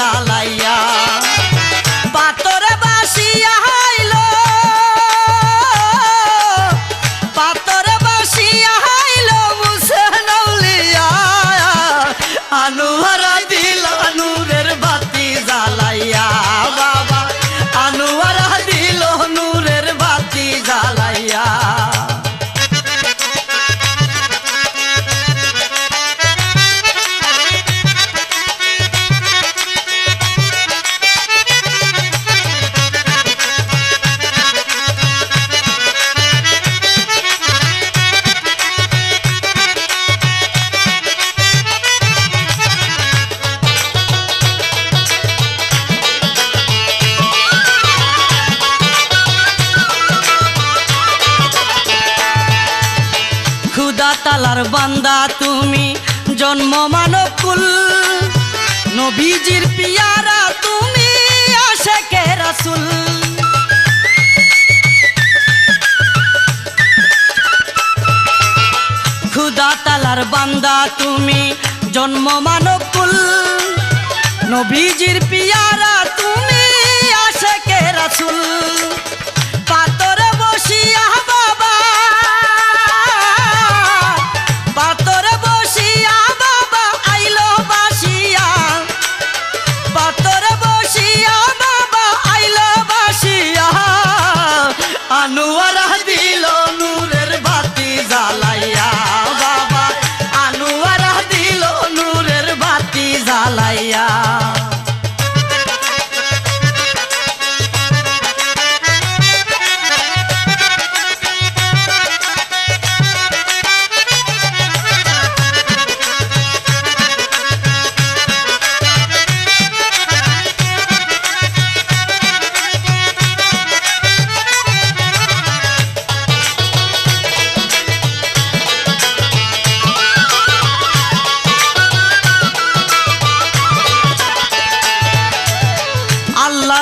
জ্বালাইয়া বান্দা তুমি, জন্ম মানব কুল নবীজির পিয়ারা তুমি, আশেকে রাসুল। খুদা তালার বান্দা তুমি, জন্ম মানব কুল নবীজির পিয়ারা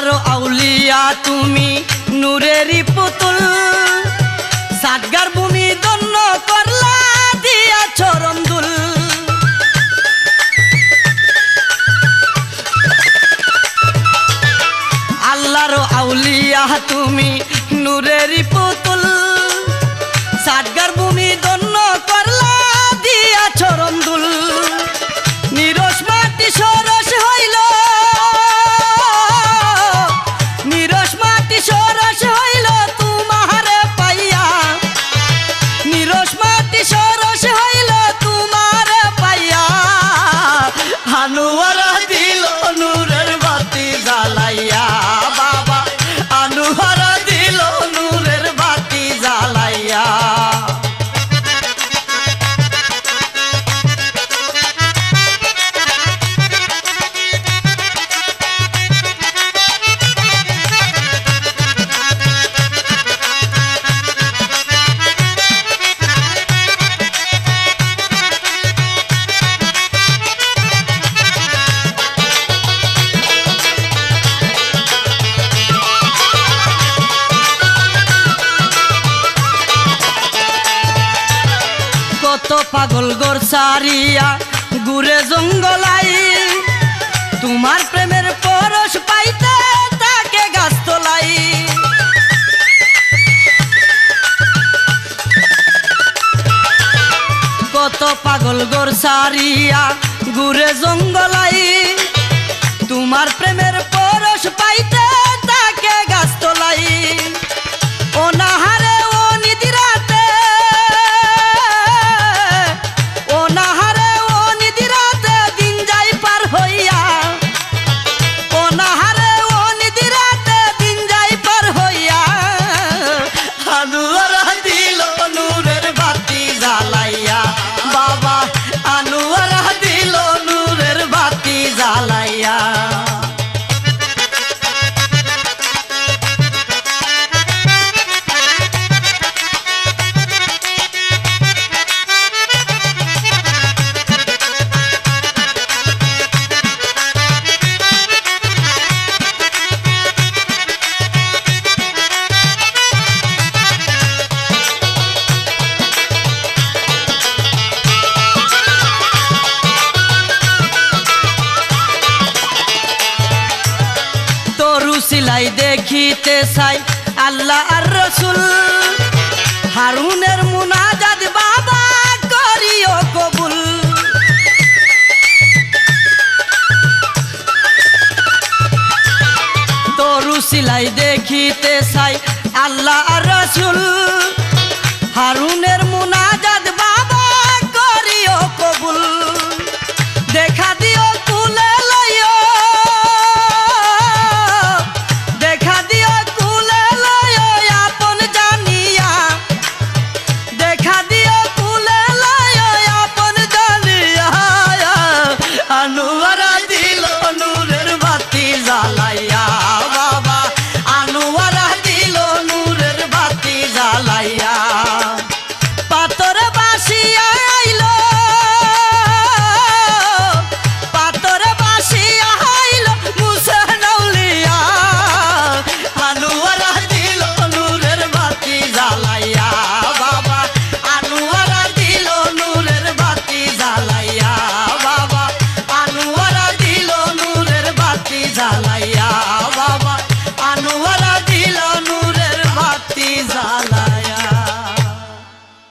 আল্লাহর আউলিয়া, তুমি নূরেরই পুতুল। সাতগার ভূমি দন্য করলা দিয়া চরন্দুল আল্লাহর আউলিয়া, তুমি নূরেরই পুতুল। হানুয়ারা কত পাগল গোর সারিয়া গুরে জঙ্গলাই। তোমার প্রেমের পরশ পাইতে তাকে গাছ তোলাই কত পাগল গোর সারিয়া গুরে জঙ্গলাই। তোমার প্রেমের পরশ পাইতে সিলাই দেখিতে চাই। আল্লাহ আর রসুল, হারুনের মুনাজাত বাবা করিও কবুল। তরু সিলাই দেখিতে চাই, আল্লাহ আর রসুল, হারুনের